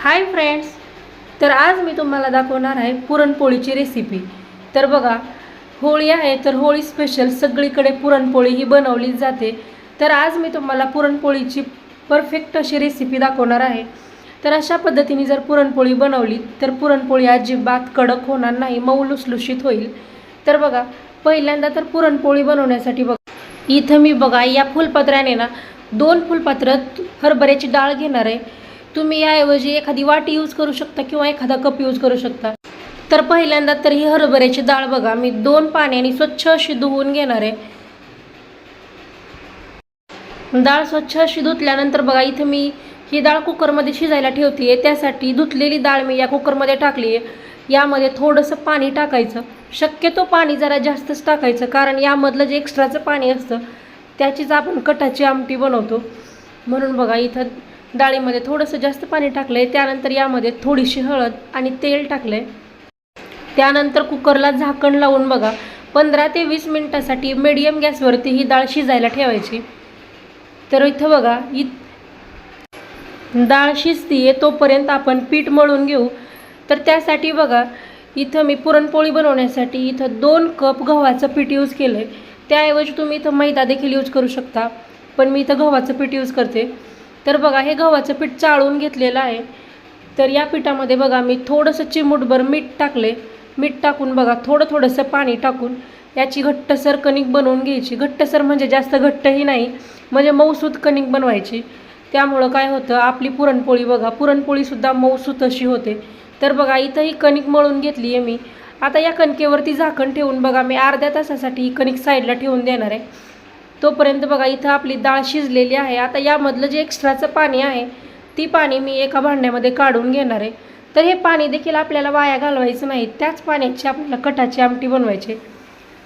Hi friends तर आज मी तुम्हाला दाखवणार आहे पुरणपोळीची रेसिपी तर बघा होळी आहे तर होळी स्पेशल सगळीकडे पुरणपोळी ही बनवली जाते. तर आज मी तुम्हाला पुरणपोळीची परफेक्ट अशी रेसिपी दाखवणार आहे. तर अशा पद्धतीने जर पुरणपोळी बनवली तर पुरणपोळी अजिबात कडक होणार नाही मऊ लुसलुशीत होईल. तर बघा पहिल्यांदा तर पुरणपोळी बनवण्यासाठी बघा. इथं मी बघा या फुलपत्र्याने ना दोन फुलपात्रात हरभऱ्याची डाळ घेणार आहे. तुम्ही याऐवजी एखादी वाटी यूज करू शकता किंवा एखादा कप यूज करू शकता. तर पहिल्यांदा तर ही हरभऱ्याची डाळ बघा. मी दोन पाण्याने स्वच्छ अशी धुवून घेणार आहे. डाळ स्वच्छ अशी धुतल्यानंतर बघा इथं मी ही डाळ कुकरमध्ये शिजायला ठेवते. आहे त्यासाठी धुतलेली डाळ मी या कुकरमध्ये टाकली आहे. यामध्ये थोडंसं पाणी टाकायचं. शक्यतो पाणी जरा जास्तच टाकायचं कारण यामधलं जे एक्स्ट्राचं पाणी असतं त्याचीच आपण कटाची आमटी बनवतो. म्हणून बघा इथं डाळीमध्ये थोडंसं जास्त पाणी टाकलं आहे त्यानंतर यामध्ये थोडीशी हळद आणि तेल टाकलं आहे त्यानंतर कुकरला झाकण लावून बघा पंधरा ते वीस मिनटासाठी मीडियम गॅसवरती ही डाळ शिजायला ठेवायची. तर इथं बघा इ डाळ शिजतीये तोपर्यंत आपण पीठ मळून घेऊ. तर त्यासाठी बघा इथं मी पुरणपोळी बनवण्यासाठी इथं दोन कप गव्हाचं पीठ यूज केलं आहे त्याऐवजी तुम्ही इथं मैदा देखील यूज करू शकता पण मी इथं गव्हाचं पीठ यूज करते. तर बघा हे गव्हाचं पीठ चाळून घेतलेलं आहे. तर या पिठामध्ये बघा मी थोडंसं चिमूटभर मीठ टाकले. मीठ टाकून बघा थोडं थोडंसं पाणी टाकून याची घट्टसर कणिक बनवून घ्यायची. घट्टसर म्हणजे जास्त घट्टही नाही म्हणजे मऊसूत कणिक बनवायची. त्यामुळं काय होतं आपली पुरणपोळी बघा पुरणपोळीसुद्धा मऊसूत अशी होते. तर बघा इथं ही कणिक मळून घेतली आहे मी. आता या कणकेवरती झाकण ठेवून बघा मी अर्ध्या तासासाठी ही कणिक साईडला ठेवून देणार आहे. तोपर्यंत बघा इथं आपली डाळ शिजलेली आहे. आता यामधलं जे एक्स्ट्राचं पाणी आहे ती पाणी मी एका भांड्यामध्ये काढून घेणार आहे. तर हे पाणी देखील आपल्याला वाया घालवायचं नाही. त्याच पाण्याची आपल्याला कटाची आमटी बनवायची.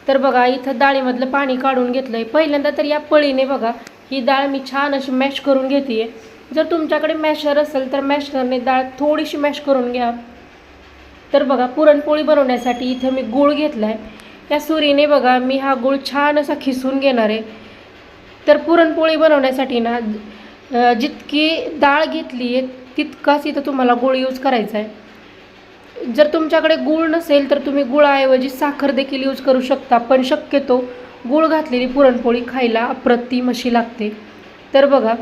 तर बघा इथं डाळीमधलं पाणी काढून घेतलं आहे पहिल्यांदा तर या पळीने बघा ही डाळ मी छान अशी मॅश करून घेते जर तुमच्याकडे मॅशर असेल तर मॅशरने डाळ थोडीशी मॅश करून घ्या. तर बघा पुरणपोळी बनवण्यासाठी इथं मी गूळ घेतला आहे या सुरीने बघा मी हा गूळ छान असा खिसून घेणार आहे. तर पुरणपोळी बनवण्यासाठी ना जितकी डाळ घेतली आहे तितकाच इथं तुम्हाला गूळ यूज करायचा आहे. जर तुमच्याकडे गूळ नसेल तर तुम्ही गुळाऐवजी साखर देखील यूज करू शकता पण शक्यतो गूळ घातलेली पुरणपोळी खायला अप्रतिम अशी लागते. तर बघा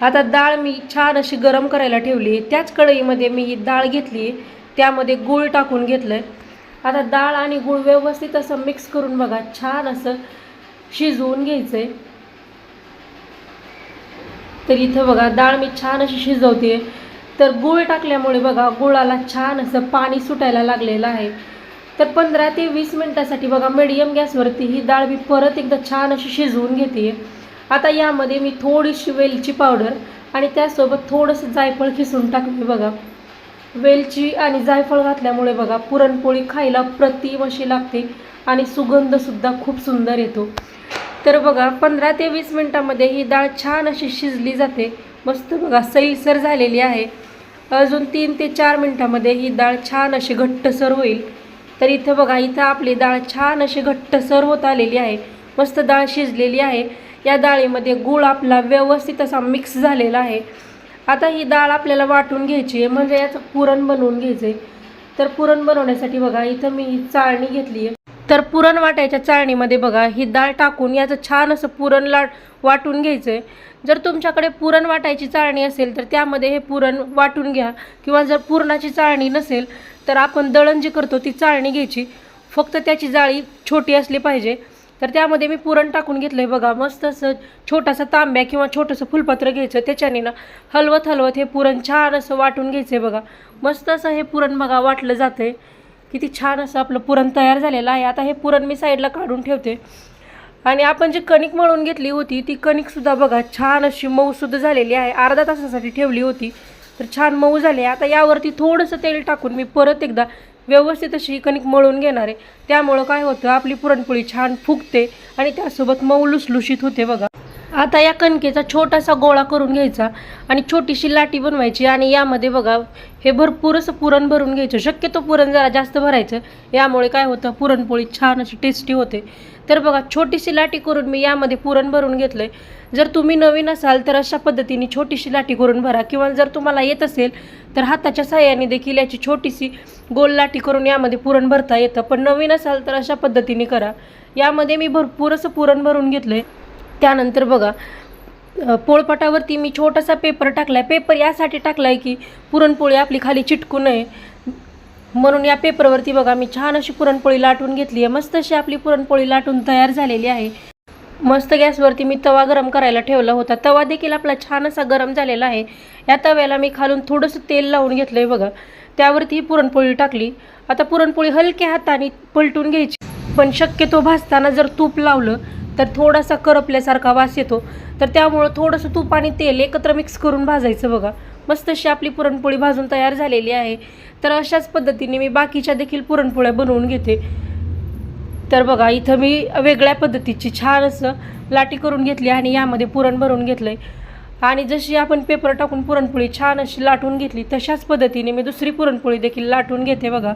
आता डाळ मी छान अशी गरम करायला ठेवली आहे. त्याच कढईमध्ये मी ही डाळ घेतली आहे. त्यामध्ये गूळ टाकून घेतलं आहे आता डाळ आणि गूळ व्यवस्थित असं मिक्स करून बघा छान असं शिजवून घ्यायचं आहे तर इथं बघा डाळ मी छान अशी शिजवते. तर गूळ टाकल्यामुळे बघा गुळाला छान असं पाणी सुटायला लागलेलं आहे. तर पंधरा ते वीस मिनटासाठी बघा मिडियम गॅसवरती ही डाळ मी परत एकदा छान अशी शिजवून घेते. आता यामध्ये मी थोडीशी वेलची पावडर आणि त्यासोबत थोडंसं जायफळ खिसून टाकते बघा. वेलची आणि जायफळ घातल्यामुळे बघा पुरणपोळी खायला प्रतिम अशी लागते आणि सुगंधसुद्धा खूप सुंदर येतो. तर बघा पंधरा ते वीस मिनटामध्ये ही डाळ छान अशी शिजली जाते. मस्त बघा सैलसर झालेली आहे. अजून तीन ते चार मिनटामध्ये ही डाळ छान अशी घट्टसर होईल. तर इथं बघा इथं आपली डाळ छान अशी घट्टसर होत आलेली आहे. मस्त डाळ शिजलेली आहे. या डाळीमध्ये गूळ आपला व्यवस्थित असा मिक्स झालेला आहे. आता ही डाळ आपल्याला वाटून घ्यायची आहे म्हणजे याचं पुरण बनवून घ्यायचं आहे तर पुरण बनवण्यासाठी बघा इथं मी ही चाळणी घेतली आहे तर पुरण वाटायच्या चाळणीमध्ये बघा ही डाळ टाकून याचं छान असं पुरण लाट वाटून घ्यायचं आहे जर तुमच्याकडे पुरण वाटायची चाळणी असेल तर त्यामध्ये हे पुरण वाटून घ्या. किंवा जर पुरणाची चाळणी नसेल तर आपण दळण जी करतो ती चाळणी घ्यायची. फक्त त्याची जाळी छोटी असली पाहिजे. तर त्यामध्ये मी पुरण टाकून घेतलं आहे बघा मस्त असं छोटासा तांब्या किंवा छोटंसं फुलपत्र घ्यायचं. त्याच्याने ना हलवत हलवत हे पुरण छान असं वाटून घ्यायचं आहे बघा. मस्त असं हे पुरण बघा वाटलं जातं आहे किती छान असं आपलं पुरण तयार झालेलं आहे. आता हे पुरण मी साईडला काढून ठेवते. आणि आपण जी कणिक मळून घेतली होती ती कणिकसुद्धा बघा छान अशी मऊसुद्धा झालेली आहे. अर्धा तासासाठी ठेवली होती तर छान मऊ झाली आहे. आता यावरती थोडंसं तेल टाकून मी परत एकदा व्यवस्थित अशी कणिक मळून घेणार आहे. त्यामुळं काय होतं आपली पुरणपोळी छान फुगते आणि त्यासोबत मऊ लुसलुशीत होते बघा. आता या कणकेचा छोटासा गोळा करून घ्यायचा आणि छोटीशी लाटी बनवायची आणि यामध्ये बघा हे भरपूर असं पुरण भरून घ्यायचं. शक्यतो पुरण जरा जास्त भरायचं. यामुळे काय होतं पुरणपोळी छान अशी टेस्टी होते. तर बघा छोटीशी लाटी करून मी यामध्ये पुरण भरून घेतलं आहे जर तुम्ही नवीन असाल तर अशा पद्धतीने छोटीशी लाटी करून भरा. किंवा जर तुम्हाला येत असेल तर हाताच्या साह्याने देखील याची छोटीशी गोल लाटी करून यामध्ये पुरण भरता येतं. पण नवीन असाल तर अशा पद्धतीने करा. यामध्ये मी भरपूर असं पुरण भरून घेतलं आहे त्यानंतर बघा पोळपाटावरती मी छोटासा पेपर टाकला आहे पेपर यासाठी टाकला आहे की पुरणपोळी आपली खाली चिटकू नये. म्हणून या पेपरवरती बघा मी छान अशी पुरणपोळी लाटून घेतली आहे. मस्त अशी आपली पुरणपोळी लाटून तयार झालेली आहे. मस्त गॅसवरती मी तवा गरम करायला ठेवला होता. तवा देखील आपला छान असा गरम झालेला आहे. या तव्याला मी खालून थोडंसं तेल लावून घेतलं आहे बघा. त्यावरती ही पुरणपोळी टाकली. आता पुरणपोळी हलक्या हाताने पलटून घ्यायची. पण शक्यतो भाजताना जर तूप लावलं तर थोडासा करपल्यासारखा वास येतो. तर त्यामुळं थोडंसं तूप आणि तेल एकत्र मिक्स करून भाजायचं बघा. मस्त अशी आपली पुरणपोळी भाजून तयार झालेली आहे. तर अशाच पद्धतीने मी बाकीच्या देखील पुरणपोळ्या बनवून घेते. तर बघा इथं मी वेगळ्या पद्धतीची छान असं लाटी करून घेतली आणि यामध्ये पुरण भरून घेतलं आहे आणि जशी आपण पेपर टाकून पुरणपोळी छान अशी लाटून घेतली तशाच पद्धतीने मी दुसरी पुरणपोळी देखील लाटून घेते बघा.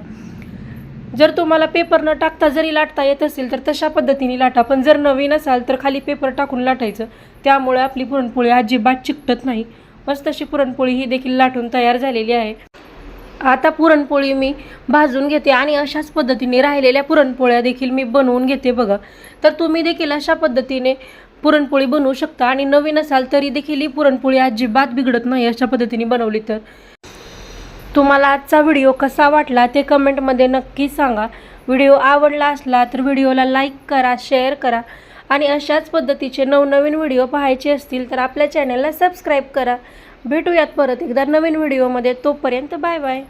जर तुम्हाला पेपर न टाकता जरी लाटता येत असेल तर तशा पद्धतीने लाटा. पण जर नवीन असाल तर खाली पेपर टाकून लाटायचं. त्यामुळे आपली पुरणपोळी अजिबात चिकटत नाही. मस्त अशी पुरणपोळी ही देखील लाटून तयार झालेली आहे. आता पुरणपोळी मी भाजून घेते आणि अशाच पद्धतीने राहिलेल्या पुरणपोळ्या देखील मी बनवून घेते बघा. तर तुम्ही देखील अशा पद्धतीने पुरणपोळी बनवू शकता आणि नवीन असाल तरी देखील ही पुरणपोळी अजिबात बिघडत नाही अशा पद्धतीने बनवली तर. तुम्हाला आजचा व्हिडिओ कसा वाटला ते कमेंटमध्ये नक्की सांगा. व्हिडिओ आवडला असला तर व्हिडिओला लाईक करा शेअर करा आणि अशाच पद्धतीचे नवनवीन व्हिडिओ पाहायचे असतील तर आपल्या चॅनलला सबस्क्राईब करा. भेटूयात परत एकदा नवीन व्हिडिओमध्ये. तोपर्यंत बाय बाय.